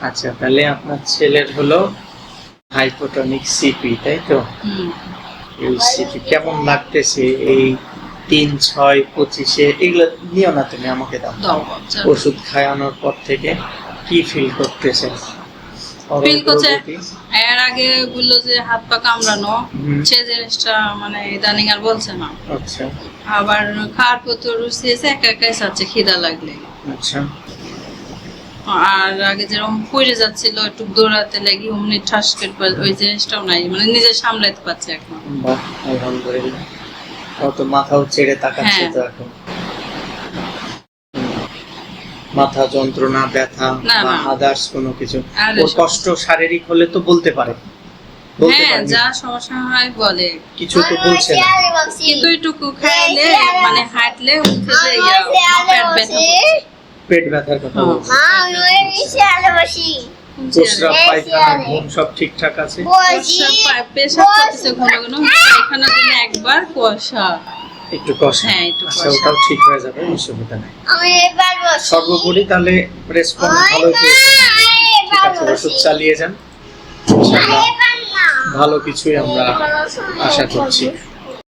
আচ্ছা তাহলে আপনার ছেলের হলো হাইপোটনিক সিপি তাই তো? এই সিপি কেমন লাগতেছে? এই তিন ছয় পঁচিশে এগুলো নিও না তুমি আমাকে দাও। দাও ওষুধ খাওয়ানোর পর থেকে কি ফিল করতেছেন Feel করছে? এর আগে বলল যে হাত পা কামড়ানো। সে জিনিসটা মানে ইদানিং আর বলছে না। আচ্ছা। আবার খাওয়ার প্রতি রুচি এসে একা একাই চাচ্ছে খিদা লাগলে। আচ্ছা। আর আগে যেরকম পড়ে যাচ্ছিল একটু দৌড়াতে লেগে অমনি ঠাস করে ওই জিনিসটাও নাই মানে নিজে সামলাতে পারছে এখন। আলহামদুলিল্লাহ। তো মাথাও ছেড়ে তাকাচ্ছে হ্যাঁ। তো এখন। মাথা যন্ত্রণা ব্যথা বা আদার্স কোনো কিছু। ওর কষ্ট শারীরিক হলে তো বলতে পারে। হ্যাঁ যা সমস্যা হয় বলে। কিছু তো বলছে না। কিন্তু একটু খাইলে মানে হাঁটলে পেট ব্যথা পেট ব্যথার কথা। বলছে। করছে। প্রস্রাব পায়খানা ঘুম সব ঠিকঠাক আছে? পেশাব করতেছে ঘন ঘন। একবার কুয়াশা। একটু কষ্ট হ্যাঁ, একটু আচ্ছা কষা। ওটাও ঠিক হয়ে যাবে অসুবিধা নেই। সর্বোপরি তাহলে রেসপন্স ভালো পেয়েছেন ঠিক আছে ওষুধ চালিয়ে যান। ইনশাআল্লাহ ভালো কিছুই আমরা আশা করছি।